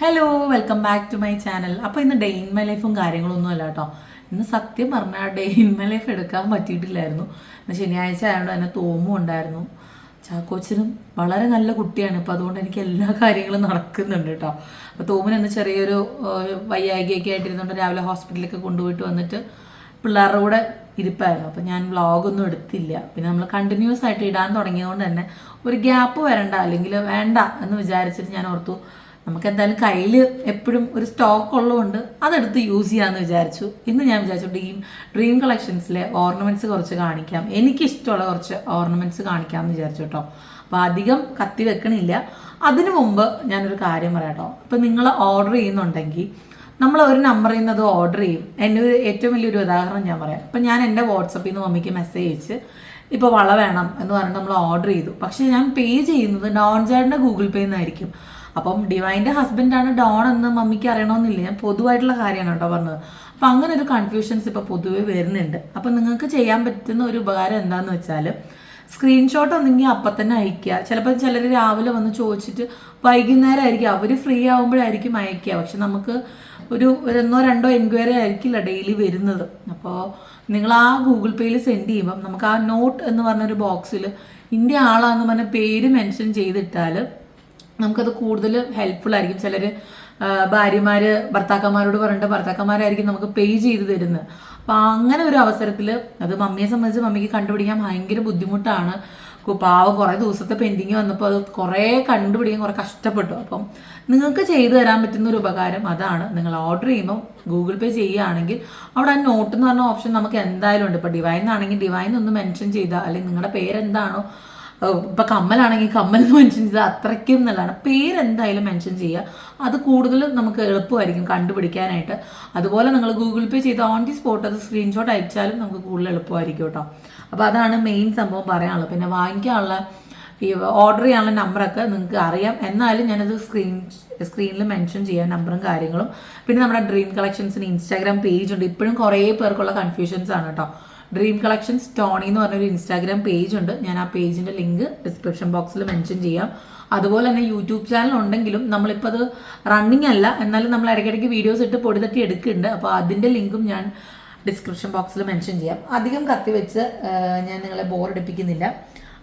Hello welcome back to my channel അപ്പോൾ ഇന്ന് day in my ലൈഫും കാര്യങ്ങളൊന്നും അല്ല കേട്ടോ ഇന്ന് സത്യം പറഞ്ഞാൽ ഡേ ഇൻ മൈ ലൈഫ് എടുക്കാൻ പറ്റിയിട്ടില്ലായിരുന്നു. ഇന്ന് ശനിയാഴ്ച ആയതുകൊണ്ട് തന്നെ തോമും ഉണ്ടായിരുന്നു. ചാക്കോച്ചനും വളരെ നല്ല കുട്ടിയാണ്. അപ്പോൾ അതുകൊണ്ട് എനിക്ക് എല്ലാ കാര്യങ്ങളും നടക്കുന്നുണ്ട് കേട്ടോ അപ്പോൾ തോമിന് ഇന്ന് ചെറിയൊരു വയ്യായികയൊക്കെ ആയിട്ടിരുന്നുകൊണ്ട് രാവിലെ ഹോസ്പിറ്റലിലൊക്കെ കൊണ്ടുപോയിട്ട് വന്നിട്ട് പിള്ളേരുടെ കൂടെ ഇരിപ്പായിരുന്നു. അപ്പം ഞാൻ വ്ളോഗൊന്നും എടുത്തില്ല. പിന്നെ നമ്മൾ കണ്ടിന്യൂസ് ആയിട്ട് ഇടാൻ തുടങ്ങിയതുകൊണ്ട് തന്നെ ഒരു ഗ്യാപ്പ് വരണ്ട അല്ലെങ്കിൽ വേണ്ട എന്ന് വിചാരിച്ചിട്ട് ഞാൻ ഓർത്തു നമുക്ക് എന്തായാലും കയ്യിൽ എപ്പോഴും ഒരു സ്റ്റോക്ക് ഉള്ളതുകൊണ്ട് അതെടുത്ത് യൂസ് ചെയ്യാമെന്ന് വിചാരിച്ചു. ഇന്ന് ഞാൻ വിചാരിച്ചു ഡ്രീം ഡ്രീം കളക്ഷൻസിലെ ഓർണമെന്റ്സ് കുറച്ച് കാണിക്കാം. എനിക്കിഷ്ടമുള്ള കുറച്ച് ഓർണമെന്റ്സ് കാണിക്കാമെന്ന് വിചാരിച്ചു കേട്ടോ. അപ്പോൾ അധികം കത്തി വെക്കണില്ല. അതിനു മുമ്പ് ഞാനൊരു കാര്യം പറയാം കേട്ടോ. ഇപ്പം നിങ്ങൾ ഓർഡർ ചെയ്യുന്നുണ്ടെങ്കിൽ നമ്മൾ ഒരു നമ്പറിൽ നിന്ന് അത് ഓർഡർ ചെയ്യും. എന്റെ ഒരു ഏറ്റവും വലിയൊരു ഉദാഹരണം ഞാൻ പറയാം. ഇപ്പം ഞാൻ എന്റെ വാട്സപ്പിൽ നിന്ന് മമ്മിക്ക് മെസ്സേജ് അയച്ച് ഇപ്പോൾ വള വേണം എന്ന് പറഞ്ഞിട്ട് നമ്മൾ ഓർഡർ ചെയ്തു. പക്ഷേ ഞാൻ പേ ചെയ്യുന്നത് നോൺ ചേട്ടന്റെ ഗൂഗിൾ പേ നിന്നായിരിക്കും അപ്പം ഡിവൈന്റെ ഹസ്ബൻഡാണ് ഡോൺ എന്ന് മമ്മിക്ക് അറിയണമെന്നില്ല. ഞാൻ പൊതുവായിട്ടുള്ള കാര്യമാണ് കേട്ടോ പറഞ്ഞത്. അപ്പം അങ്ങനെ ഒരു കൺഫ്യൂഷൻസ് ഇപ്പോൾ പൊതുവേ വരുന്നുണ്ട്. അപ്പം നിങ്ങൾക്ക് ചെയ്യാൻ പറ്റുന്ന ഒരു ഉപകാരം എന്താണെന്ന് വെച്ചാൽ സ്ക്രീൻഷോട്ട് ഒന്നെങ്കിൽ അപ്പം തന്നെ അയക്കുക ചിലപ്പോൾ ചിലർ രാവിലെ വന്ന് ചോദിച്ചിട്ട് വൈകുന്നേരം ആയിരിക്കും അവർ ഫ്രീ ആകുമ്പോഴായിരിക്കും അയക്കുക പക്ഷെ നമുക്ക് ഒരു ഒന്നോ രണ്ടോ എൻക്വയറി ആയിരിക്കില്ല ഡെയിലി വരുന്നത്. അപ്പോൾ നിങ്ങൾ ആ ഗൂഗിൾ പേയിൽ സെൻഡ് ചെയ്യുമ്പം നമുക്ക് ആ നോട്ട് എന്ന് പറഞ്ഞൊരു ബോക്സിൽ ഇന്ത്യ ആളാന്ന് പറഞ്ഞ പേര് മെൻഷൻ ചെയ്തിട്ടാൽ നമുക്കത് കൂടുതൽ ഹെൽപ്ഫുൾ ആയിരിക്കും. ചിലർ ഭാര്യമാർ ഭർത്താക്കന്മാരോട് പറഞ്ഞിട്ട് ഭർത്താക്കന്മാരായിരിക്കും നമുക്ക് പേ ചെയ്ത് തരുന്നത്. അപ്പം അങ്ങനെ ഒരു അവസരത്തിൽ അത് മമ്മിയെ സംബന്ധിച്ച് മമ്മിക്ക് കണ്ടുപിടിക്കാൻ ഭയങ്കര ബുദ്ധിമുട്ടാണ്. പാവ കുറേ ദിവസത്തെ പെൻഡിങ് വന്നപ്പോൾ അത് കുറേ കണ്ടുപിടിക്കാൻ കുറേ കഷ്ടപ്പെട്ടു. അപ്പം നിങ്ങൾക്ക് ചെയ്തു തരാൻ പറ്റുന്ന ഒരു ഉപകാരം അതാണ്. നിങ്ങൾ ഓർഡർ ചെയ്യുമ്പോൾ ഗൂഗിൾ പേ ചെയ്യുകയാണെങ്കിൽ അവിടെ ആ നോട്ട് എന്ന് പറഞ്ഞ ഓപ്ഷൻ നമുക്ക് എന്തായാലും ഉണ്ട്. ഇപ്പോൾ ഡിവൈൻ ആണെങ്കിൽ ഡിവൈൻ ഒന്ന് മെൻഷൻ ചെയ്താൽ അല്ലെങ്കിൽ നിങ്ങളുടെ പേരെന്താണോ ഇപ്പൊ കമ്മലാണെങ്കിൽ കമ്മൽ എന്ന് മെൻഷൻ ചെയ്താൽ അത്രയ്ക്കും നല്ലതാണ്. പേരെന്തായാലും മെൻഷൻ ചെയ്യുക. അത് കൂടുതൽ നമുക്ക് എളുപ്പമായിരിക്കും കണ്ടുപിടിക്കാനായിട്ട്. അതുപോലെ നിങ്ങൾ ഗൂഗിൾ പേ ചെയ്ത് ഓൺ ദി സ്പോട്ട് അത് സ്ക്രീൻഷോട്ട് അയച്ചാലും നമുക്ക് കൂടുതൽ എളുപ്പമായിരിക്കും കേട്ടോ. അപ്പോൾ അതാണ് മെയിൻ സംഭവം പറയാനുള്ളത്. പിന്നെ വാങ്ങിക്കാനുള്ള ഈ ഓർഡർ ചെയ്യാനുള്ള നമ്പറൊക്കെ നിങ്ങൾക്ക് അറിയാം. എന്നാലും ഞാനത് സ്ക്രീൻ സ്ക്രീനിൽ മെൻഷൻ ചെയ്യാൻ നമ്പറും കാര്യങ്ങളും. പിന്നെ നമ്മുടെ ഡ്രീം കളക്ഷൻസിന് ഇൻസ്റ്റാഗ്രാം പേജ് ഉണ്ട്. ഇപ്പോഴും കുറേ പേർക്കുള്ള കൺഫ്യൂഷൻസ് ആണ് കേട്ടോ. ഡ്രീം കളക്ഷൻസ് ടോണി എന്ന് പറഞ്ഞൊരു ഇൻസ്റ്റാഗ്രാം പേജ് ഉണ്ട്. ഞാൻ ആ പേജിന്റെ ലിങ്ക് ഡിസ്ക്രിപ്ഷൻ ബോക്സിൽ മെൻഷൻ ചെയ്യാം. അതുപോലെ തന്നെ യൂട്യൂബ് ചാനൽ ഉണ്ടെങ്കിലും നമ്മളിപ്പോൾ അത് റണ്ണിങ് അല്ല. എന്നാലും നമ്മൾ ഇടയ്ക്കിടയ്ക്ക് വീഡിയോസ് ഇട്ട് പൊടി തട്ടി എടുക്കുന്നുണ്ട്. അപ്പോൾ അതിന്റെ ലിങ്കും ഞാൻ ഡിസ്ക്രിപ്ഷൻ ബോക്സിൽ മെൻഷൻ ചെയ്യാം. അധികം കത്തി വെച്ച് ഞാൻ നിങ്ങളെ ബോറടിപ്പിക്കുന്നില്ല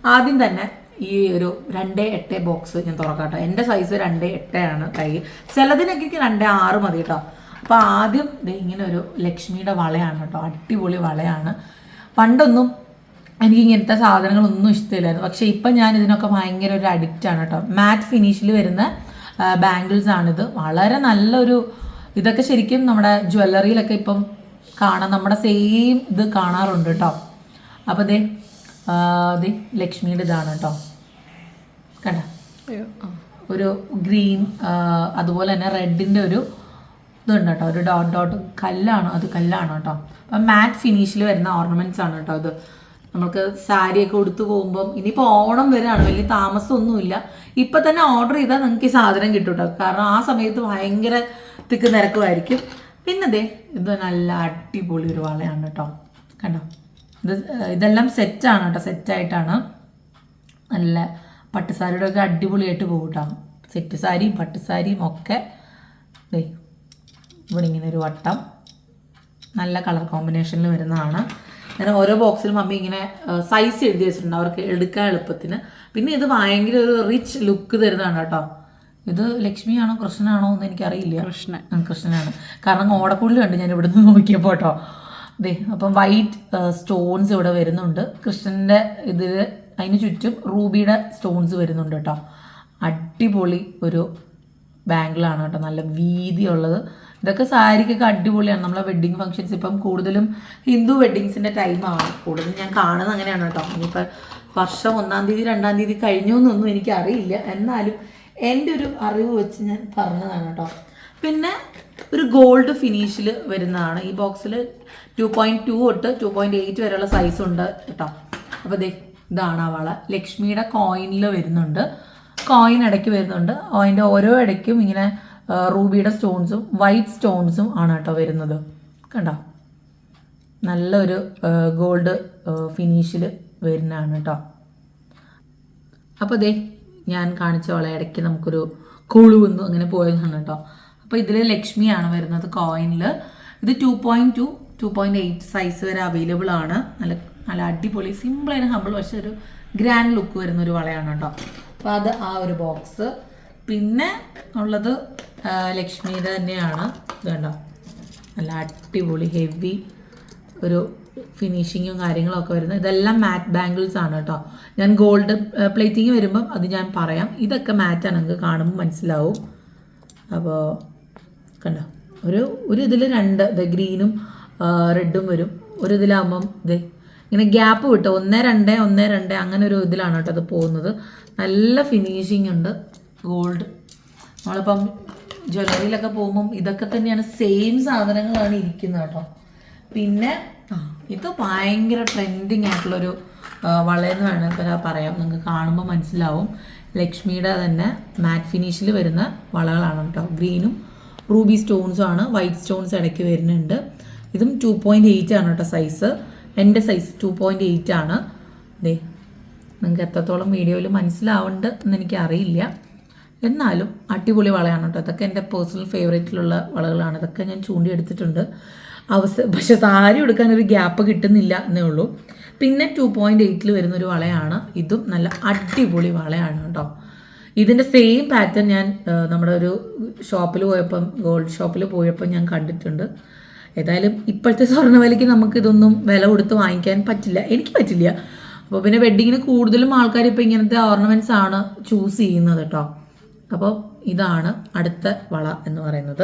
ആദ്യം തന്നെ ഈ ഒരു രണ്ടേ എട്ട് ബോക്സ് ഞാൻ തുറക്കാം കേട്ടോ എന്റെ സൈസ് രണ്ടേ ആണ്. കൈ ചിലതിനൊക്കെ രണ്ടേ ആറ് മതി കേട്ടോ. അപ്പോൾ ആദ്യം ദേ ഇങ്ങനെ ഒരു ലക്ഷ്മിയുടെ വളയാണ് കേട്ടോ അടിപൊളി വളയാണ്. പണ്ടൊന്നും എനിക്ക് ഇങ്ങനത്തെ സാധനങ്ങളൊന്നും ഇഷ്ടമില്ലായിരുന്നു. പക്ഷേ ഇപ്പം ഞാൻ ഇതിനൊക്കെ ഭയങ്കര ഒരു അഡിക്റ്റ് ആണ് കേട്ടോ. മാറ്റ് ഫിനിഷിൽ വരുന്ന ബാംഗിൾസ് ആണിത്. വളരെ നല്ലൊരു ഇതൊക്കെ ശരിക്കും നമ്മുടെ ജ്വല്ലറിയിലൊക്കെ ഇപ്പം കാണാം. നമ്മുടെ സെയിം ഇത് കാണാറുണ്ട് കേട്ടോ. അപ്പോൾ ദേ ദേ ലക്ഷ്മിയുടെ ഇതാണ് കേട്ടോ. കണ്ട? ഒരു ഗ്രീൻ അതുപോലെ തന്നെ റെഡിന്റെ ഒരു ഇതുണ്ട് കേട്ടോ. ഒരു ഡോട്ട് ഡോട്ട് കല്ലാണ്. അത് കല്ലാണ് കേട്ടോ. അപ്പം മാറ്റ് ഫിനിഷിൽ വരുന്ന ഓർണമെന്റ്സ് ആണ് കേട്ടോ അത് നമുക്ക് സാരിയൊക്കെ ഉടുത്തു പോകുമ്പം ഇനിയിപ്പോൾ ഓണം വരികയാണ് വലിയ താമസമൊന്നുമില്ല. ഇപ്പം തന്നെ ഓർഡർ ചെയ്താൽ നിങ്ങൾക്ക് ഈ സാധനം കിട്ടും കേട്ടോ. കാരണം ആ സമയത്ത് ഭയങ്കര തിക്ക് നിരക്കുമായിരിക്കും പിന്നെ ദേ ഇത് നല്ല അടിപൊളി ഒരു വളയാണ് കേട്ടോ. കണ്ടോ? ഇത് ഇതെല്ലാം സെറ്റാണ് കേട്ടോ. സെറ്റായിട്ടാണ് നല്ല പട്ടുസാരിയുടെ ഒക്കെ അടിപൊളിയായിട്ട് പോകും കേട്ടോ. സെറ്റ് സാരിയും പട്ടുസാരിയും ഒക്കെ. ഇവിടെ ഇങ്ങനെ ഒരു വട്ടം. നല്ല കളർ കോമ്പിനേഷനിൽ വരുന്നതാണ്. ഞാൻ ഓരോ ബോക്സിലും അമ്മ ഇങ്ങനെ സൈസ് എഴുതി വെച്ചിട്ടുണ്ട്. അവർക്ക് എടുക്കാൻ എളുപ്പത്തിന്. പിന്നെ ഇത് ഭയങ്കര ഒരു റിച്ച് ലുക്ക് തരുന്നതാണ് കേട്ടോ. ഇത് ലക്ഷ്മിയാണോ കൃഷ്ണനാണോ എന്ന് എനിക്കറിയില്ല. കൃഷ്ണൻ. കൃഷ്ണനാണ്. കാരണം ഓടക്കുള്ളി കണ്ട് ഞാൻ ഇവിടെ നിന്ന് നോക്കിയപ്പോൾ കേട്ടോ. ദേ അപ്പം വൈറ്റ് സ്റ്റോൺസ് ഇവിടെ വരുന്നുണ്ട്. കൃഷ്ണന്റെ ഇതിൽ അതിന് ചുറ്റും റൂബിയുടെ സ്റ്റോൺസ് വരുന്നുണ്ട് കേട്ടോ. അടിപൊളി ഒരു ബാംഗിളാണ് കേട്ടോ. നല്ല വീതിയുള്ളത്. ഇതൊക്കെ സാരിക്കൊക്കെ അടിപൊളിയാണ്. നമ്മളെ വെഡ്ഡിങ് ഫംഗ്ഷൻസ് ഇപ്പം കൂടുതലും ഹിന്ദു വെഡ്ഡിങ്സിന്റെ ടൈമാണ് കൂടുതലും ഞാൻ കാണുന്നത് അങ്ങനെയാണ് കേട്ടോ. ഇനിയിപ്പോൾ വർഷം ഒന്നാം തീയതി രണ്ടാം തീയതി കഴിഞ്ഞു എന്നൊന്നും എനിക്കറിയില്ല. എന്നാലും എന്റെ ഒരു അറിവ് വെച്ച് ഞാൻ പറഞ്ഞതാണ് കേട്ടോ. പിന്നെ ഒരു ഗോൾഡ് ഫിനിഷിൽ വരുന്നതാണ്. ഈ ബോക്സിൽ ടു പോയിന്റ് ടു തൊട്ട് ടു പോയിന്റ് എയ്റ്റ് വരെയുള്ള സൈസ് ഉണ്ട് കേട്ടോ. അപ്പോൾ ദേ ഇതാണ് ആ വള ലക്ഷ്മിയുടെ കോയിനിൽ വരുന്നുണ്ട്. കോയിൻ ഇടയ്ക്ക് വരുന്നുണ്ട്. അതിന്റെ ഓരോ ഇടയ്ക്കും ഇങ്ങനെ റൂബിയുടെ സ്റ്റോൺസും വൈറ്റ് സ്റ്റോൺസും ആണ് കേട്ടോ വരുന്നത്. കണ്ടോ? നല്ലൊരു ഗോൾഡ് ഫിനിഷിൽ വരുന്നതാണ് കേട്ടോ. അപ്പോൾ ദേ ഞാൻ കാണിച്ച വള ഇടയ്ക്ക് നമുക്കൊരു കൊളുവന്നു അങ്ങനെ പോയതാണ് കേട്ടോ. അപ്പോൾ ഇതിൽ ലക്ഷ്മിയാണ് വരുന്നത് കോയിനിൽ ഇത് two point two two point eight size വരെ അവൈലബിൾ ആണ്. നല്ല നല്ല അടിപൊളി സിമ്പിൾ ആൻഡ് ഹമ്പിൾ പക്ഷെ ഒരു ഗ്രാൻഡ് ലുക്ക് വരുന്ന ഒരു വളയാണ് കേട്ടോ. അപ്പോൾ അത് ആ ഒരു ബോക്സ്. പിന്നെ ഉള്ളത് ലക്ഷ്മിയുടെ തന്നെയാണ്. കണ്ടോ? നല്ല അടിപൊളി ഹെവി ഒരു ഫിനിഷിങ്ങും കാര്യങ്ങളൊക്കെ വരുന്നത്. ഇതെല്ലാം മാറ്റ് ബാംഗിൾസ് ആണ് കേട്ടോ. ഞാൻ ഗോൾഡ് പ്ലേറ്റിങ് വരുമ്പം അത് ഞാൻ പറയാം. ഇതൊക്കെ മാറ്റാണ് നിങ്ങൾക്ക് കാണുമ്പോൾ മനസ്സിലാവും. അപ്പോൾ കണ്ടോ? ഒരു ഒരു ഇതിൽ രണ്ട് ഇത് ഗ്രീനും റെഡും വരും. ഒരു ഇതിലാകുമ്പം ഇത് ഇങ്ങനെ ഗ്യാപ്പ് കിട്ടും ഒന്ന് രണ്ട് ഒന്ന് രണ്ട് അങ്ങനെ ഒരു ഇതിലാണ് കേട്ടോ അത് പോകുന്നത്. നല്ല ഫിനിഷിംഗ് ഉണ്ട്. ഗോൾഡ് നമ്മളിപ്പം ജ്വല്ലറിയിലൊക്കെ പോകുമ്പം ഇതൊക്കെ തന്നെയാണ് സെയിം സാധനങ്ങളാണ് ഇരിക്കുന്നത് കേട്ടോ. പിന്നെ ഇത് ഭയങ്കര ട്രെൻഡിങ് ആയിട്ടുള്ളൊരു വളയെന്ന് വേണമെങ്കിൽ പറയാം. നിങ്ങൾക്ക് കാണുമ്പോൾ മനസ്സിലാവും. ലക്ഷ്മിയുടെ തന്നെ മാറ്റ് ഫിനിഷിൽ വരുന്ന വളകളാണ് കേട്ടോ. ഗ്രീനും റൂബി സ്റ്റോൺസും ആണ്. വൈറ്റ് സ്റ്റോൺസ് ഇടയ്ക്ക് വരുന്നുണ്ട്. ഇതും ടു പോയിന്റ് എയ്റ്റ് ആണ് കേട്ടോ സൈസ് എന്റെ സൈസ് ടു പോയിന്റ് എയ്റ്റ് ആണ്. ദേ നിങ്ങൾക്ക് എത്രത്തോളം വീഡിയോയിൽ മനസ്സിലാവുന്നുണ്ട് എന്ന് എനിക്ക് അറിയില്ല എന്നാലും അടിപൊളി വളയാണ് കേട്ടോ. ഇതൊക്കെ എന്റെ പേഴ്സണൽ ഫേവറേറ്റിലുള്ള വളകളാണ്. ഇതൊക്കെ ഞാൻ ചൂണ്ടിയെടുത്തിട്ടുണ്ട്. അവസ പക്ഷെ സാരി എടുക്കാൻ ഒരു ഗ്യാപ്പ് കിട്ടുന്നില്ല എന്നേ ഉള്ളൂ. പിന്നെ ടു പോയിന്റ് എയ്റ്റിൽ വരുന്നൊരു വളയാണ്. ഇതും നല്ല അടിപൊളി വളയാണ് കേട്ടോ. ഇതിന്റെ സെയിം പാറ്റേൺ ഞാൻ നമ്മുടെ ഒരു ഷോപ്പിൽ പോയപ്പം ഗോൾഡ് ഷോപ്പിൽ പോയപ്പോൾ ഞാൻ കണ്ടിട്ടുണ്ട്. ഏതായാലും ഇപ്പോഴത്തെ സ്വർണവിലയ്ക്ക് നമുക്ക് ഇതൊന്നും വില കൊടുത്ത് വാങ്ങിക്കാൻ പറ്റില്ല. എനിക്ക് പറ്റില്ല. അപ്പോൾ പിന്നെ വെഡ്ഡിങ്ങിന് കൂടുതലും ആൾക്കാർ ഇപ്പോൾ ഇങ്ങനത്തെ ഓർണമെന്റ്സ് ആണ് ചൂസ് ചെയ്യുന്നത് കേട്ടോ അപ്പോൾ ഇതാണ് അടുത്ത വള എന്ന് പറയുന്നത്.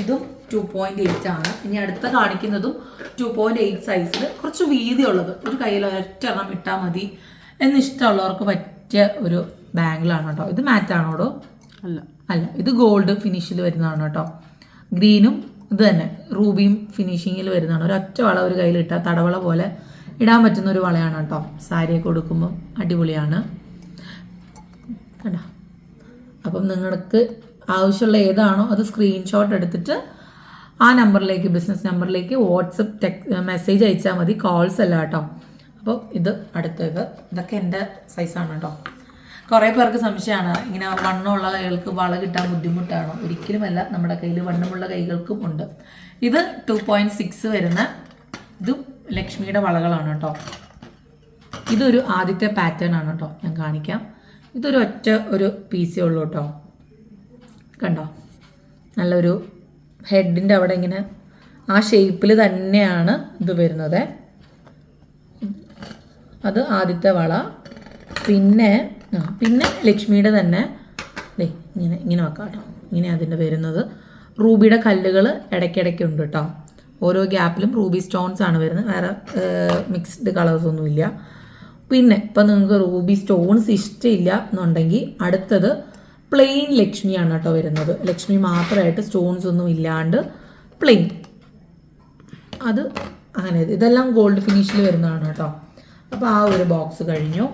ഇതും ടു പോയിന്റ് എയ്റ്റ് ആണ്. ഇനി അടുത്ത കാണിക്കുന്നതും ടു പോയിന്റ് എയ്റ്റ് സൈസിൽ കുറച്ച് വീതിയുള്ളത്. ഒരു കയ്യിൽ ഒരൊറ്റ എണ്ണം ഇട്ടാൽ മതി എന്ന് ഇഷ്ടമുള്ളവർക്ക് പറ്റിയ ഒരു ബാങ്കിലാണ് കേട്ടോ ഇത് മാറ്റാണോടോ അല്ല. അല്ല. ഇത് ഗോൾഡ് ഫിനിഷിൽ വരുന്നതാണ് കേട്ടോ ഗ്രീനും ഇത് തന്നെ. റൂബിയും ഫിനിഷിങ്ങിൽ വരുന്നതാണ്. ഒരൊറ്റ വള ഒരു കയ്യിൽ ഇട്ടാൽ തടവള പോലെ ഇടാൻ പറ്റുന്ന ഒരു വളയാണ് കേട്ടോ. സാരിയൊക്കെ കൊടുക്കുമ്പോൾ അടിപൊളിയാണ്. കണ്ടോ? അപ്പം നിങ്ങൾക്ക് ആവശ്യമുള്ള ഏതാണോ അത് സ്ക്രീൻഷോട്ട് എടുത്തിട്ട് ആ നമ്പറിലേക്ക് ബിസിനസ് നമ്പറിലേക്ക് വാട്സപ്പ് ടെക് മെസ്സേജ് അയച്ചാൽ മതി. കോൾസ് അല്ല കേട്ടോ. അപ്പോൾ ഇത് അടുത്തത് ഇതൊക്കെ എന്റെ സൈസാണ് കേട്ടോ. കുറേ പേർക്ക് സംശയമാണ്. ഇങ്ങനെ വണ്ണമുള്ള കൈകൾക്ക് വള കിട്ടാൻ ബുദ്ധിമുട്ടാണോ? ഒരിക്കലുമല്ല നമ്മുടെ കയ്യിൽ വണ്ണമുള്ള കൈകൾക്കും ഉണ്ട്. ഇത് ടു പോയിന്റ് സിക്സ് വരുന്ന ഇതും ലക്ഷ്മിയുടെ വളകളാണ് കേട്ടോ. ഇതൊരു ആദ്യത്തെ പാറ്റേൺ ആണ് കേട്ടോ. ഞാൻ കാണിക്കാം. ഇതൊരു ഒറ്റ ഒരു പീസേ ഉള്ളൂ കേട്ടോ. കണ്ടോ? നല്ലൊരു ഹെഡിന്റെ അവിടെ ഇങ്ങനെ ആ ഷേപ്പിൽ തന്നെയാണ് ഇത് വരുന്നത്. അത് ആദ്യത്തെ വള. പിന്നെ പിന്നെ ലക്ഷ്മിയുടെ തന്നെ ഇങ്ങനെ ഇങ്ങനെ വെക്കാം കേട്ടോ ഇങ്ങനെ അതിന്റെ വരുന്നത്. റൂബിയുടെ കല്ലുകൾ ഇടയ്ക്കിടയ്ക്ക് ഉണ്ട് കേട്ടോ. ഓരോ ഗ്യാപ്പിലും റൂബി സ്റ്റോൺസ് ആണ് വരുന്നത്. വേറെ മിക്സ്ഡ് കളേഴ്സ് ഒന്നുമില്ല പിന്നെ ഇപ്പം നിങ്ങൾക്ക് റൂബി സ്റ്റോൺസ് ഇഷ്ടമില്ല എന്നുണ്ടെങ്കിൽ അടുത്തത് പ്ലെയിൻ ലക്ഷ്മിയാണ് കേട്ടോ വരുന്നത്. ലക്ഷ്മി മാത്രമായിട്ട് സ്റ്റോൺസ് ഒന്നും ഇല്ലാണ്ട് പ്ലെയിൻ. അത് അങ്ങനെ ഇതെല്ലാം ഗോൾഡ് ഫിനിഷിൽ വരുന്നതാണ് കേട്ടോ. അപ്പോൾ ആ ഒരു ബോക്സ് കഴിഞ്ഞു.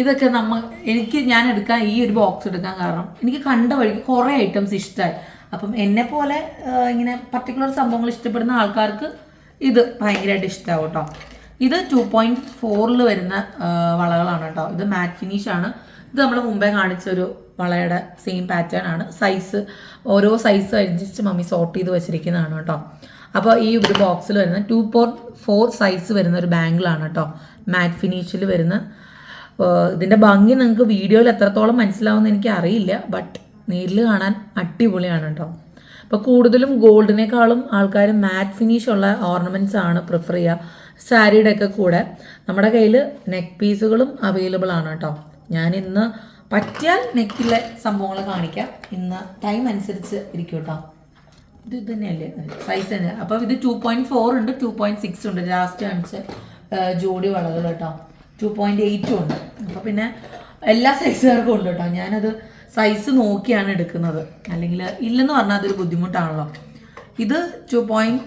ഇതൊക്കെ നമ്മൾ എനിക്ക് ഞാൻ എടുക്കാൻ ഈ ഒരു ബോക്സ് എടുക്കാൻ കാരണം എനിക്ക് കണ്ട വഴിക്ക് കുറേ ഐറ്റംസ് ഇഷ്ടമായി. അപ്പം എന്നെ പോലെ ഇങ്ങനെ പർട്ടിക്കുലർ സംഭവങ്ങൾ ഇഷ്ടപ്പെടുന്ന ആൾക്കാർക്ക് ഇത് ഭയങ്കരമായിട്ട് ഇഷ്ടമാവും കേട്ടോ ഇത് ടു പോയിന്റ് ഫോറിൽ വരുന്ന വളകളാണ് കേട്ടോ ഇത് മാറ്റ് ഫിനിഷ് ആണ്. ഇത് നമ്മൾ മുമ്പേ കാണിച്ച ഒരു വളയുടെ സെയിം പാറ്റേൺ ആണ്. സൈസ് ഓരോ സൈസ് അനുസരിച്ച് മമ്മി സോർട്ട് ചെയ്ത് വെച്ചിരിക്കുന്നതാണ് കേട്ടോ അപ്പോൾ ഈ ഒരു ബോക്സിൽ വരുന്ന ടു പോയിന്റ് ഫോർ സൈസ് വരുന്ന ഒരു ബാങ്കിളാണ് കേട്ടോ മാറ്റ് ഫിനിഷിൽ വരുന്ന ഇതിന്റെ ഭംഗി നിങ്ങൾക്ക് വീഡിയോയിൽ എത്രത്തോളം മനസ്സിലാവുമെന്ന് എനിക്ക് അറിയില്ല ബട്ട് നേരിൽ കാണാൻ അടിപൊളിയാണ് കേട്ടോ അപ്പോൾ കൂടുതലും ഗോൾഡിനേക്കാളും ആൾക്കാർ മാറ്റ് ഫിനിഷ് ഉള്ള ഓർണമെന്റ്സ് ആണ് പ്രിഫർ ചെയ്യുക. സാരിയുടെ ഒക്കെ കൂടെ. നമ്മുടെ കയ്യിൽ നെക്ക് പീസുകളും അവൈലബിൾ ആണ് കേട്ടോ. ഞാൻ ഇന്ന് പറ്റിയാൽ നെക്കിലെ സംഭവങ്ങൾ കാണിക്കാം. ഇന്ന് ടൈം അനുസരിച്ച് ഇരിക്കും കേട്ടോ. ഇത് ഇത് തന്നെയല്ലേ? സൈസ് തന്നെ. അപ്പോൾ ഇത് ടു പോയിന്റ് ഫോർ ഉണ്ട് ടു പോയിന്റ് സിക്സ് ഉണ്ട്. ലാസ്റ്റ് കാണിച്ച ജോഡി വളകൾ കേട്ടോ. ടു പോയിന്റ് എയ്റ്റും ഉണ്ട്. അപ്പോൾ പിന്നെ എല്ലാ സൈസുകാർക്കും ഉണ്ട് കേട്ടോ. ഞാനത് സൈസ് നോക്കിയാണ് എടുക്കുന്നത്. അല്ലെങ്കിൽ ഇല്ലെന്ന് പറഞ്ഞാൽ അതൊരു ബുദ്ധിമുട്ടാണല്ലോ. ഇത് ടു പോയിന്റ്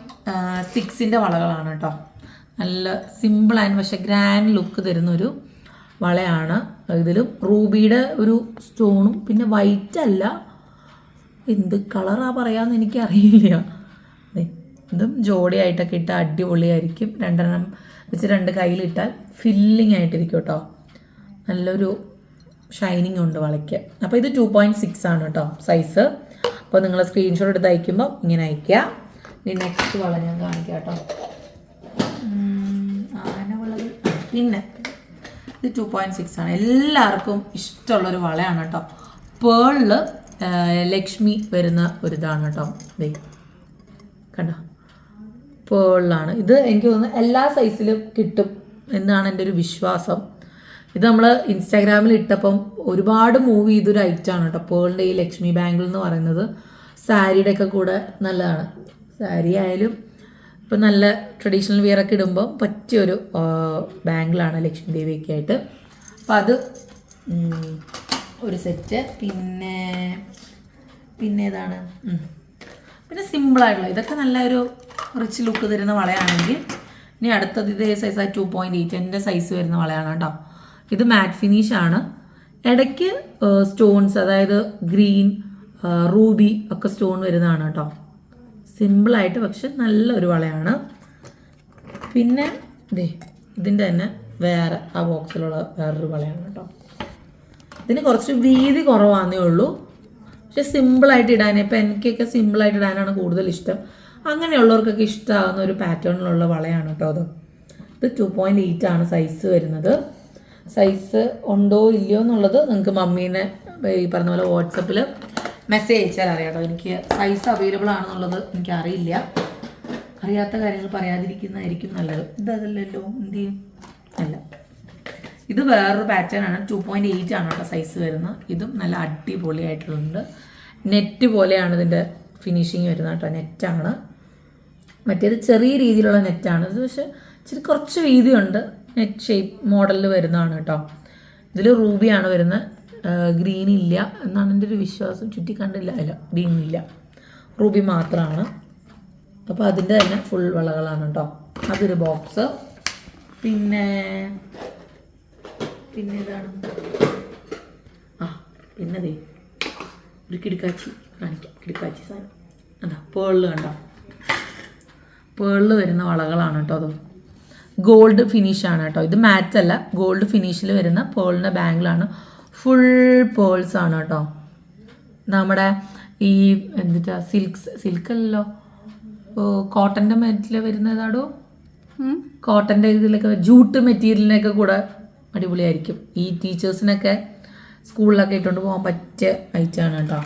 സിക്സിന്റെ വളകളാണ് കേട്ടോ നല്ല സിമ്പിൾ ആൻഡ് പക്ഷെ ഗ്രാൻഡ് ലുക്ക് തരുന്നൊരു വളയാണ്. ഇതിലും റൂബിയുടെ ഒരു സ്റ്റോണും പിന്നെ വൈറ്റ് അല്ല. എന്ത് കളറാ പറയാമെന്ന് എനിക്കറിയില്ല. ഇതും ജോഡിയായിട്ടൊക്കെ ഇട്ട് അടിപൊളിയായിരിക്കും. രണ്ടെണ്ണം വെച്ച് രണ്ട് കയ്യിലിട്ടാൽ ഫില്ലിംഗ് ആയിട്ടിരിക്കും കേട്ടോ നല്ലൊരു ഷൈനിങ് ഉണ്ട് വളയ്ക്ക്. അപ്പോൾ ഇത് ടു പോയിന്റ് സിക്സ് ആണ് കേട്ടോ സൈസ് അപ്പോൾ നിങ്ങൾ സ്ക്രീൻഷോട്ട് എടുത്ത് അയക്കുമ്പോൾ ഇങ്ങനെ അയക്കുക ഇനി നെക്സ്റ്റ് വള ഞാൻ കാണിക്കാം കേട്ടോ ആനവളകൾ പിന്നെ ഇത് ടു പോയിന്റ് സിക്സ് ആണ്. എല്ലാവർക്കും ഇഷ്ടമുള്ളൊരു വളയാണ് കേട്ടോ പേളിൽ ലക്ഷ്മി വരുന്ന ഒരു ഇതാണ് കേട്ടോ ദേ കണ്ടോ? പേളിലാണ്. ഇത് എനിക്ക് തോന്നുന്നു എല്ലാ സൈസിലും കിട്ടും എന്നാണ് എന്റെ ഒരു വിശ്വാസം. ഇത് നമ്മൾ ഇൻസ്റ്റാഗ്രാമിൽ ഇട്ടപ്പം ഒരുപാട് മൂവ് ചെയ്തൊരു ഐറ്റമാണ് കേട്ടോ പേളിന്റെ ഈ ലക്ഷ്മി ബാംഗിൾ എന്ന് പറയുന്നത്. സാരിയുടെ ഒക്കെ കൂടെ നല്ലതാണ്. സാരി ആയാലും ഇപ്പം നല്ല ട്രഡീഷണൽ വിയർ ഒക്കെ ഇടുമ്പോൾ പറ്റിയൊരു ബാംഗിളാണ് ലക്ഷ്മി ദേവിയൊക്കെ ആയിട്ട്. അപ്പം അത് ഒരു സെറ്റ് പിന്നെ പിന്നെ ഏതാണ്. പിന്നെ സിമ്പിളായിട്ടുള്ള ഇതൊക്കെ നല്ലൊരു റിച്ച് ലുക്ക് തരുന്ന വളയാണെങ്കിൽ ഇനി അടുത്തത് ഇതേ സൈസ് ടു പോയിന്റ് എയ്റ്റ് എന്റെ സൈസ് വരുന്ന വളയാണ് കേട്ടോ ഇത് മാറ്റ് ഫിനിഷ് ആണ്. ഇടയ്ക്ക് സ്റ്റോൺസ് അതായത് ഗ്രീൻ റൂബി ഒക്കെ സ്റ്റോൺ വരുന്നതാണ് കേട്ടോ സിമ്പിളായിട്ട് പക്ഷെ നല്ലൊരു വളയാണ്. പിന്നെ ദേ ഇതിന്റെ തന്നെ വേറെ ആ ബോക്സിലുള്ള വേറൊരു വളയാണ് കേട്ടോ ഇതിന് കുറച്ച് വീതി കുറവാന്നേ ഉള്ളൂ. പക്ഷെ സിമ്പിളായിട്ട് ഇടാൻ ഇപ്പം എനിക്കൊക്കെ സിമ്പിളായിട്ട് ഇടാനാണ് കൂടുതൽ ഇഷ്ടം. അങ്ങനെയുള്ളവർക്കൊക്കെ ഇഷ്ടമാകുന്ന ഒരു പാറ്റേണിലുള്ള വളയാണ് കേട്ടോ അത്. ഇത് ടു പോയിന്റ് എയ്റ്റ് ആണ് സൈസ് വരുന്നത്. സൈസ് ഉണ്ടോ ഇല്ലയോ എന്നുള്ളത് നിങ്ങൾക്ക് മമ്മീനെ ഈ പറഞ്ഞ പോലെ വാട്സപ്പിൽ മെസ്സേജ് അയച്ചാൽ അറിയാം കേട്ടോ. എനിക്ക് സൈസ് അവൈലബിൾ ആണെന്നുള്ളത് എനിക്ക് അറിയില്ല. അറിയാത്ത കാര്യങ്ങൾ പറയാതിരിക്കുന്നതായിരിക്കും നല്ലത്. ഇതല്ലല്ലോ എന്ത് ചെയ്യും അല്ല. ഇത് വേറൊരു പാറ്റേൺ ആണ്. ടു പോയിന്റ് എയ്റ്റ് ആണ് കേട്ടോ സൈസ് വരുന്നത്. ഇതും നല്ല അടിപൊളിയായിട്ടുള്ളത് നെറ്റ് പോലെയാണ് ഇതിന്റെ ഫിനിഷിങ് വരുന്നത് കേട്ടോ. നെറ്റാണ് മറ്റേത് ചെറിയ രീതിയിലുള്ള നെറ്റാണ് ഇത് പക്ഷേ ഇച്ചിരി കുറച്ച് വീതിയുണ്ട്. നെറ്റ് ഷേപ്പ് മോഡലിൽ വരുന്നതാണ് കേട്ടോ. ഇതിൽ റൂബിയാണ് വരുന്നത് ഗ്രീൻ ഇല്ല എന്നാണ് എന്റെ ഒരു വിശ്വാസം. ചുറ്റി കണ്ടില്ല അല്ല ഗ്രീൻ ഇല്ല. റൂബി മാത്രമാണ് അപ്പോൾ അതിന്റെ തന്നെ ഫുൾ വളകളാണ് കേട്ടോ. അതൊരു ബോക്സ് പിന്നെ പിന്നെ ഇതാണ്. ആ പിന്നെ ദേ ഒരു കിടക്കാച്ചി കാണിക്കാം. കിടക്കാച്ചി സാധനം. അതാ പേളിൽ കണ്ടോ? പേളിൽ വരുന്ന വളകളാണ് കേട്ടോ അത്. ഗോൾഡ് ഫിനിഷാണ് കേട്ടോ. ഇത് മാറ്റ് അല്ല. ഗോൾഡ് ഫിനിഷിൽ വരുന്ന പേളിന്റെ ബാങ്കിലാണ് ഫുൾ പേൾസ് ആണ് കേട്ടോ. നമ്മുടെ ഈ എന്തിട്ടാ സിൽക്സ് സിൽക്ക് സിൽക്കല്ലോ കോട്ടന്റെ മെറ്റിൽ വരുന്നതാടോ? കോട്ടന്റെ ഇതിലൊക്കെ ജൂട്ട് മെറ്റീരിയലിനൊക്കെ കൂടെ അടിപൊളിയായിരിക്കും. ഈ ടീച്ചേഴ്സിനൊക്കെ സ്കൂളിലൊക്കെ ഇട്ടുകൊണ്ട് പോകാൻ പറ്റിയ ഐറ്റാണ് കേട്ടോ.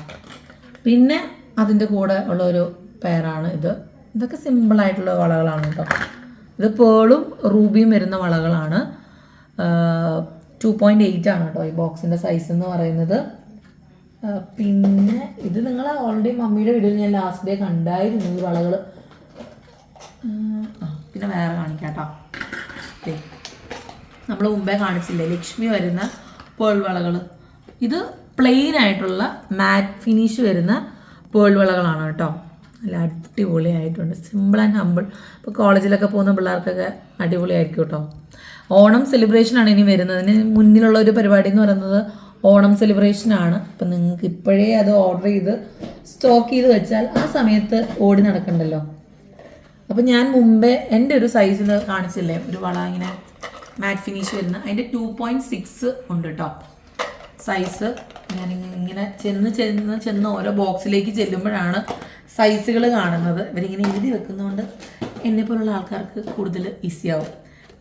പിന്നെ അതിന്റെ കൂടെ ഉള്ള ഒരു പെയറാണ് ഇത്. ഇതൊക്കെ സിമ്പിളായിട്ടുള്ള വളകളാണ് കേട്ടോ. ഇത് പേളും റൂബിയും വരുന്ന വളകളാണ്. ടു പോയിന്റ് എയ്റ്റ് ആണ് കേട്ടോ ഈ ബോക്സിന്റെ സൈസ് എന്ന് പറയുന്നത്. പിന്നെ ഇത് നിങ്ങൾ ഓൾറെഡി മമ്മിയുടെ വീഡിയോയിൽ ഞാൻ ലാസ്റ്റ് ഡേ കണ്ടായിരുന്നു ഈ വളകൾ പിന്നെ വേറെ കാണിക്കാം കേട്ടോ നമ്മൾ മുമ്പേ കാണിച്ചില്ലേ ലക്ഷ്മി വരുന്ന പേൾ വളകൾ ഇത് പ്ലെയിൻ ആയിട്ടുള്ള മാറ്റ് ഫിനിഷ് വരുന്ന പേൾ വളകളാണ് കേട്ടോ. നല്ല അടിപൊളിയായിട്ടുണ്ട്. സിമ്പിൾ ആൻഡ് ഹമ്പിൾ ഇപ്പോൾ കോളേജിലൊക്കെ പോകുന്ന പിള്ളേർക്കൊക്കെ അടിപൊളിയായിരിക്കും കേട്ടോ ഓണം സെലിബ്രേഷനാണ് ഇനി വരുന്നതിന് മുന്നിലുള്ള ഒരു പരിപാടി എന്ന് പറയുന്നത് ഓണം സെലിബ്രേഷനാണ് അപ്പം നിങ്ങൾക്ക് ഇപ്പോഴേ അത് ഓർഡർ ചെയ്ത് സ്റ്റോക്ക് ചെയ്ത് വെച്ചാൽ ആ സമയത്ത് ഓടി നടക്കണ്ടല്ലോ. അപ്പം ഞാൻ മുമ്പേ എന്റെ ഒരു സൈസിൽ കാണിച്ചില്ലേ? ഒരു വള ഇങ്ങനെ മാറ്റ് ഫിനിഷ് വരുന്ന. അതിന്റെ ടു പോയിന്റ് സിക്സ് ഉണ്ട് കേട്ടോ സൈസ് ഞാൻ ഇങ്ങനെ ചെന്ന് ചെന്ന് ചെന്ന് ഓരോ ബോക്സിലേക്ക് ചെല്ലുമ്പോഴാണ് സൈസുകൾ കാണുന്നത്. ഇവരിങ്ങനെ എഴുതി വെക്കുന്നതുകൊണ്ട് എന്നെ പോലുള്ള ആൾക്കാർക്ക് കൂടുതൽ ഈസി ആവും.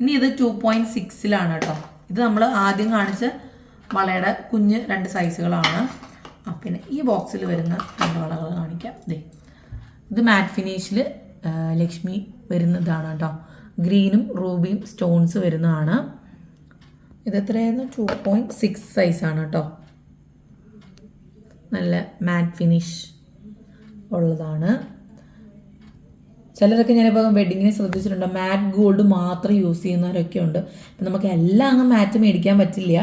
ഇനി ഇത് ടു പോയിന്റ് സിക്സിലാണ് കേട്ടോ ഇത് നമ്മൾ ആദ്യം കാണിച്ച വളയുടെ കുഞ്ഞ് രണ്ട് സൈസുകളാണ് ആ പിന്നെ ഈ ബോക്സിൽ വരുന്ന രണ്ട് വളകൾ കാണിക്കാം. ദേ ഇത് മാറ്റ് ഫിനിഷിൽ ലക്ഷ്മി വരുന്നതാണ് കേട്ടോ ഗ്രീനും റൂബിയും സ്റ്റോൺസ് വരുന്നതാണ്. ഇത് എത്രയായിരുന്നു ടു പോയിന്റ് സിക്സ് സൈസാണ് കേട്ടോ നല്ല മാറ്റ് ഫിനിഷ് ഉള്ളതാണ്. ചിലരൊക്കെ ഞാനിപ്പോൾ വെഡിങ്ങിന് ശ്രദ്ധിച്ചിട്ടുണ്ട്. മാറ്റ് ഗോൾഡ് മാത്രം യൂസ് ചെയ്യുന്നവരൊക്കെ ഉണ്ട്. അപ്പം നമുക്ക് എല്ലാം അങ്ങ് മാറ്റ് മേടിക്കാൻ പറ്റില്ല.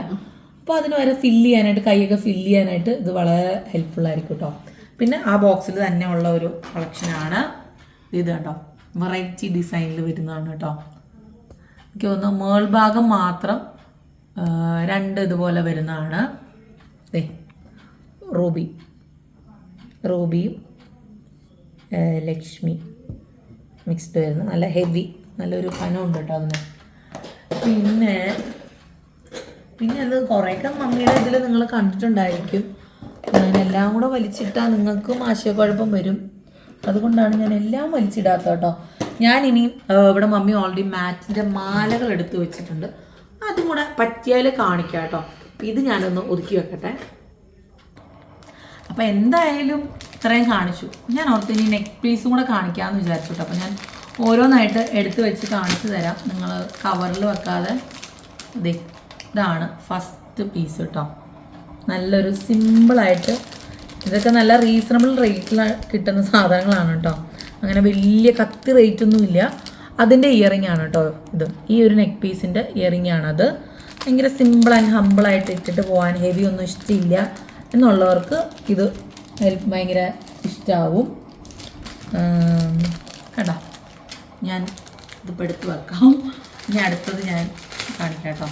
അപ്പോൾ അതിന് വരെ ഫില്ല് ചെയ്യാനായിട്ട് കൈയൊക്കെ ഫില്ല് ചെയ്യാനായിട്ട് ഇത് വളരെ ഹെൽപ്ഫുൾ ആയിരിക്കും കേട്ടോ പിന്നെ ആ ബോക്സിൽ തന്നെ ഉള്ള ഒരു കളക്ഷനാണ് ഇത് കേട്ടോ വെറൈറ്റി ഡിസൈനിൽ വരുന്നതാണ് കേട്ടോ എനിക്ക് തോന്നുന്നു മേൾ ഭാഗം മാത്രം രണ്ട് ഇതുപോലെ വരുന്നതാണ്. റൂബി. റൂബിയും ലക്ഷ്മി മിക്സ്ഡ് വരുന്നു. നല്ല ഹെവി നല്ലൊരു കനമുണ്ട് കേട്ടോ അതിന്. പിന്നെ പിന്നെ അത് കുറേയൊക്കെ മമ്മിയുടെ ഇതിൽ നിങ്ങൾ കണ്ടിട്ടുണ്ടായിരിക്കും. ഞാൻ എല്ലാം കൂടെ വലിച്ചിട്ടാൽ നിങ്ങൾക്കും ആശയക്കുഴപ്പം വരും. അതുകൊണ്ടാണ് ഞാൻ എല്ലാം വലിച്ചിടാത്ത കേട്ടോ. ഞാൻ ഇനി ഇവിടെ മമ്മി ഓൾറെഡി മാറ്റിന്റെ മാലകൾ എടുത്തു വെച്ചിട്ടുണ്ട്. അതും കൂടെ പറ്റിയാൽ കാണിക്കാം കേട്ടോ ഇത് ഞാനൊന്ന് ഒതുക്കി വെക്കട്ടെ. അപ്പോൾ എന്തായാലും ഇത്രയും കാണിച്ചു. ഞാൻ ഓർത്ത് ഇനി നെക്ക് പീസും കൂടെ കാണിക്കാമെന്ന് വിചാരിച്ചു കേട്ടോ അപ്പോൾ ഞാൻ ഓരോന്നായിട്ട് എടുത്ത് വെച്ച് കാണിച്ചു തരാം. നിങ്ങൾ കവറിൽ വെക്കാതെ ഇതാണ് ഫസ്റ്റ് പീസ് കേട്ടോ നല്ലൊരു സിമ്പിളായിട്ട് ഇതൊക്കെ നല്ല റീസണബിൾ റേറ്റിൽ കിട്ടുന്ന സാധനങ്ങളാണ് കേട്ടോ അങ്ങനെ വലിയ കത്തി റേറ്റ് ഒന്നുമില്ല. അതിന്റെ ഇയറിംഗ് ആണ് കേട്ടോ ഇത്. ഈ ഒരു നെക്ക് പീസിന്റെ ഇയറിംഗ് ആണത്. ഭയങ്കര സിമ്പിൾ ആൻഡ് ഹമ്പിളായിട്ട് ഇട്ടിട്ട് പോകാൻ ഹെവി ഒന്നും ഇഷ്ടമില്ല എന്നുള്ളവർക്ക് ഇത് ഭയങ്കര ഇഷ്ടമാവും കേട്ടോ ഞാൻ ഇത് എടുത്ത് വെക്കാം. ഇനി അടുത്തത് ഞാൻ കാണിക്കാം കേട്ടോ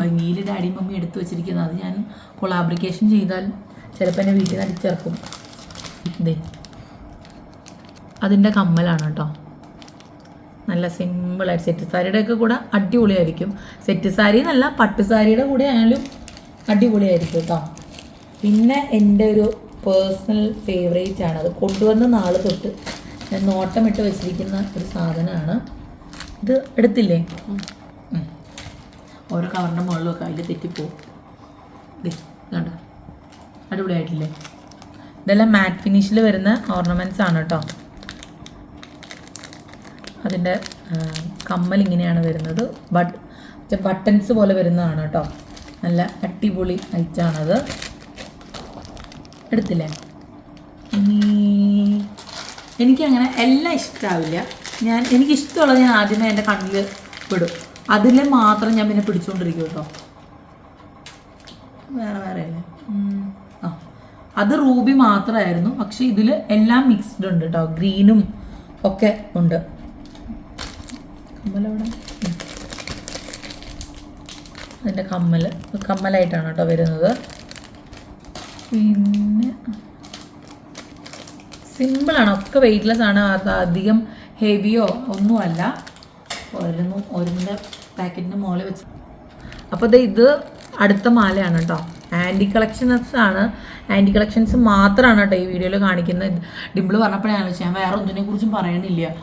ഭംഗിയിൽ ഡാഡി മമ്മി എടുത്തു വെച്ചിരിക്കുന്നത്. അത് ഞാൻ കൊളാബ്രിക്കേഷൻ ചെയ്താൽ ചിലപ്പോൾ എന്നെ വീട്ടിൽ നിന്ന് അടിച്ചിറക്കും. ഇതേ അതിന്റെ കമ്മലാണ് കേട്ടോ. നല്ല സിമ്പിളായിട്ട് സെറ്റ് സാരിയുടെ ഒക്കെ കൂടെ അടിപൊളിയായിരിക്കും. സെറ്റ് സാരി എന്നല്ല പട്ട് സാരിയുടെ കൂടെ ആയാലും അടിപൊളിയായിരിക്കും കേട്ടോ. പിന്നെ എന്റെ ഒരു പേഴ്സണൽ ഫേവറേറ്റ് ആണ്. അത് കൊണ്ടുവന്ന നാൾ തൊട്ട് ഞാൻ നോട്ടമിട്ട് വെച്ചിരിക്കുന്ന ഒരു സാധനമാണ്. ഇത് എടുത്തില്ലേ. ഓരോ കവറിന്റെ മുകളിലൊക്കെ അതിൽ തെറ്റിപ്പോവും. കണ്ടോ? അടിപൊളിയായിട്ടില്ലേ? ഇതെല്ലാം മാറ്റ് ഫിനിഷിൽ വരുന്ന ഓർണമെന്റ്സ് ആണ് കേട്ടോ. അതിന്റെ കമ്മൽ ഇങ്ങനെയാണ് വരുന്നത്. ബട്ട് ബട്ടൺസ് പോലെ വരുന്നതാണ് കേട്ടോ. നല്ല അടിപൊളി ഐറ്റാണത് എടുത്തില്ലേ? ഇനി എനിക്കങ്ങനെ എല്ലാം ഇഷ്ടമാവില്ല ഞാൻ എനിക്ക് എനിക്കിഷ്ടമുള്ളത് ഞാൻ ആദ്യമേ എന്റെ കണ്ണിൽ വിടും. അതിൽ മാത്രം ഞാൻ പിന്നെ പിടിച്ചുകൊണ്ടിരിക്കും കേട്ടോ. വേറെ വേറെ അല്ലേ? ആ. അത് റൂബി മാത്രമായിരുന്നു. പക്ഷേ ഇതിൽ എല്ലാം മിക്സ്ഡ് ഉണ്ട് കേട്ടോ. ഗ്രീനും ഒക്കെ ഉണ്ട്. കമ്മലവിടെ. അതിന്റെ കമ്മൽ കമ്മലായിട്ടാണ് കേട്ടോ വരുന്നത്. പിന്നെ സിമ്പിളാണ്. ഒക്കെ വെയിറ്റ്ലെസ് ആണ്. അധികം ഹെവിയോ ഒന്നുമല്ല. ഓരോന്നും ഓരോന്നിന്റെ പാക്കറ്റിന്റെ മുകളിൽ വെച്ച്. അപ്പോൾ ഇത് ഇത് അടുത്ത മാലയാണ് കേട്ടോ. ആന്റി കളക്ഷൻസ് ആണ്. ആന്റി കളക്ഷൻസ് മാത്രമാണ് കേട്ടോ ഈ വീഡിയോയിൽ കാണിക്കുന്നത്. ഡിമ്പിൾ പറഞ്ഞപ്പോഴാണ്. ഞാൻ വേറെ ഒന്നിനെ കുറിച്ചും പറയണില്ല.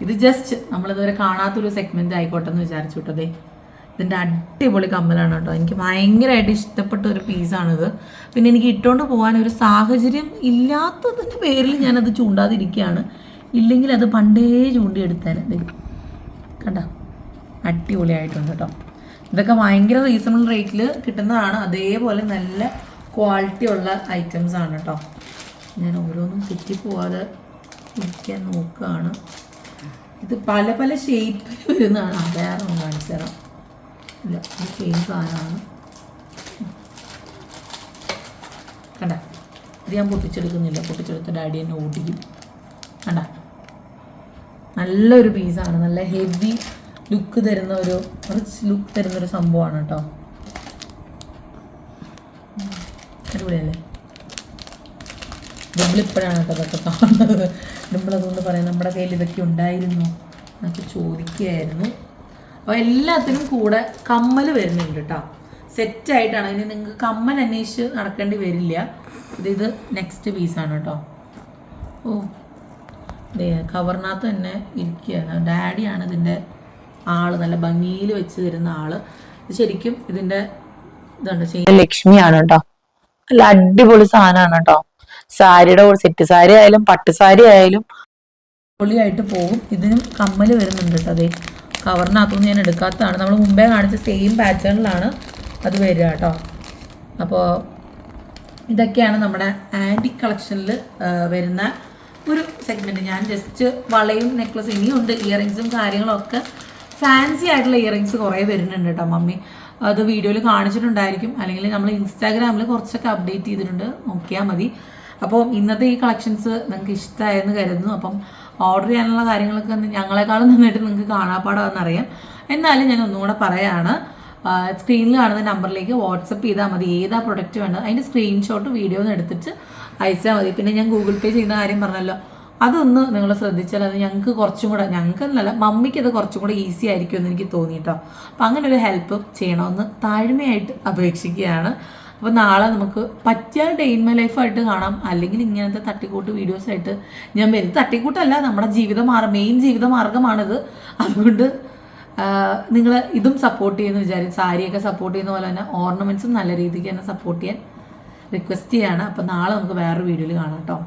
ഇത് ജസ്റ്റ് നമ്മളിതുവരെ കാണാത്തൊരു സെഗ്മെന്റ് ആയിക്കോട്ടെ എന്ന് വിചാരിച്ചു കേട്ടതേ ഇതിന്റെ അടിപൊളി കമ്മലാണ് കേട്ടോ. എനിക്ക് ഭയങ്കരമായിട്ട് ഇഷ്ടപ്പെട്ട ഒരു പീസാണിത് പിന്നെ എനിക്ക് ഇട്ടുകൊണ്ട് പോകാൻ ഒരു സാഹചര്യം ഇല്ലാത്തതിന്റെ പേരിൽ ഞാനത് ചൂണ്ടാതിരിക്കുകയാണ് ഇല്ലെങ്കിൽ അത് പണ്ടേ ചൂണ്ടിയെടുത്താൽ ദേ. കണ്ട? അടിപൊളിയായിട്ടുണ്ട് കേട്ടോ. ഇതൊക്കെ ഭയങ്കര റീസണബിൾ റേറ്റിൽ കിട്ടുന്നതാണ്. അതേപോലെ നല്ല ക്വാളിറ്റി ഉള്ള ഐറ്റംസ് ആണ് കേട്ടോ. ഞാൻ ഓരോന്നും തെറ്റിപ്പോവാതെ ഇരിക്കാൻ നോക്കുകയാണ് ഇത് പല പല ഷേപ്പിൽ വരുന്നതാണ്. വേറെ ഒന്ന് കാണിച്ചു തരാം. ഇല്ല ഇത് സെയിം സാധനമാണ്. കണ്ട ഇത് ഞാൻ പൊട്ടിച്ചെടുക്കുന്നില്ല. പൊട്ടിച്ചെടുത്ത ഡാഡി എന്നെ ഓടിക്കും കണ്ട നല്ലൊരു പീസാണ് നല്ല ഹെവി ലുക്ക് തരുന്ന ഒരു റിച്ച് ലുക്ക് തരുന്ന ഒരു സംഭവമാണ് കേട്ടോ. അടിപൊളിയല്ലേ? നമ്മളിപ്പോഴാണ് കേട്ടോ അതൊക്കെ കാണുന്നത്. നമ്മളതുകൊണ്ട് പറയാം നമ്മുടെ കയ്യിൽ ഇതൊക്കെ ഉണ്ടായിരുന്നു എന്നൊക്കെ ചോദിക്കുകയായിരുന്നു. അപ്പോൾ എല്ലാത്തിനും കൂടെ കമ്മൽ വരുന്നുണ്ട് കേട്ടോ സെറ്റായിട്ടാണ് ഇനി നിങ്ങൾക്ക് കമ്മൽ അന്വേഷിച്ച് നടക്കേണ്ടി വരില്ല. ഇത് ഇത് നെക്സ്റ്റ് പീസാണ് കേട്ടോ ഓ അതെ കവറിനകത്ത് തന്നെ ഇരിക്കുകയാണ്. ഡാഡിയാണ് ഇതിന്റെ ആൾ നല്ല ഭംഗിയിൽ വെച്ച് തരുന്ന ആൾ. ശരിക്കും ഇതിന്റെ ഇതുണ്ട് ലക്ഷ്മിയാണ് കേട്ടോ നല്ല അടിപൊളി സാധനമാണ് കേട്ടോ സാരിയുടെ സെറ്റ് സാരി ആയാലും പട്ട് സാരി ആയാലും പൊളിയായിട്ട് പോകും ഇതിനും കമ്മൽ വരുന്നുണ്ട് കേട്ടോ അതെ കവറിനകത്തൊന്നും ഞാൻ എടുക്കാത്തതാണ്. നമ്മൾ മുമ്പേ കാണിച്ച സെയിം പാറ്റേണിലാണ് അത് വരിക കേട്ടോ. അപ്പോൾ ഇതൊക്കെയാണ് നമ്മുടെ ആന്റി കളക്ഷനിൽ വരുന്ന ഒരു സെഗ്മെന്റ് ഞാൻ ജസ്റ്റ് വളയും നെക്ലസ് ഇനിയുണ്ട് ഇയറിങ്സും കാര്യങ്ങളൊക്കെ ഫാൻസി ആയിട്ടുള്ള ഇയറിങ്സ് കുറേ വരുന്നുണ്ട് കേട്ടോ മമ്മി. അത് വീഡിയോയിൽ കാണിച്ചിട്ടുണ്ടായിരിക്കും. അല്ലെങ്കിൽ നമ്മൾ ഇൻസ്റ്റാഗ്രാമിൽ കുറച്ചൊക്കെ അപ്ഡേറ്റ് ചെയ്തിട്ടുണ്ട്. നോക്കിയാൽ മതി. അപ്പോൾ ഇന്നത്തെ ഈ കളക്ഷൻസ് നിങ്ങൾക്ക് ഇഷ്ടമായെന്ന് കരുതുന്നു. അപ്പം ഓർഡർ ചെയ്യാനുള്ള കാര്യങ്ങളൊക്കെ ഞങ്ങളെക്കാളും നന്നായിട്ട് നിങ്ങൾക്ക് കാണാപ്പാടാമെന്നറിയാം എന്നാലും ഞാൻ ഒന്നുകൂടെ പറയാണ്. സ്ക്രീനിൽ കാണുന്ന നമ്പറിലേക്ക് വാട്സപ്പ് ചെയ്താൽ മതി. ഏതാ പ്രൊഡക്റ്റ് വേണ്ടത്? അതിന്റെ സ്ക്രീൻഷോട്ട് വീഡിയോ ഒന്ന് എടുത്തിട്ട് അയച്ചാൽ മതി. പിന്നെ ഞാൻ ഗൂഗിൾ പേ ചെയ്യുന്ന കാര്യം പറഞ്ഞല്ലോ. അതൊന്ന് നിങ്ങൾ ശ്രദ്ധിച്ചാൽ അത് ഞങ്ങൾക്ക് കുറച്ചും കൂടെ ഞങ്ങൾക്ക് എന്നല്ല മമ്മിക്ക് അത് കുറച്ചും കൂടെ ഈസി ആയിരിക്കും എന്ന് എനിക്ക് തോന്നിയിട്ടോ അപ്പം അങ്ങനെ ഒരു ഹെൽപ്പ് ചെയ്യണമെന്ന് താഴ്മയായിട്ട് അപേക്ഷിക്കുകയാണ്. അപ്പോൾ നാളെ നമുക്ക് പറ്റിയ ഡെയിൻമ ലൈഫായിട്ട് കാണാം. അല്ലെങ്കിൽ ഇങ്ങനത്തെ തട്ടിക്കൂട്ട് വീഡിയോസ് ആയിട്ട് ഞാൻ വരും. തട്ടിക്കൂട്ടല്ല നമ്മുടെ ജീവിത മാർഗം മെയിൻ ജീവിത മാർഗമാണിത് അതുകൊണ്ട് നിങ്ങൾ ഇതും സപ്പോർട്ട് ചെയ്യുന്ന വിചാരിച്ചു സാരിയൊക്കെ സപ്പോർട്ട് ചെയ്യുന്ന പോലെ തന്നെ ഓർണമെന്റ്സും നല്ല രീതിക്ക് തന്നെ സപ്പോർട്ട് ചെയ്യാൻ റിക്വസ്റ്റ് ചെയ്യാണ്. അപ്പോൾ നാളെ നമുക്ക് വേറൊരു വീഡിയോയിൽ കാണാം കേട്ടോ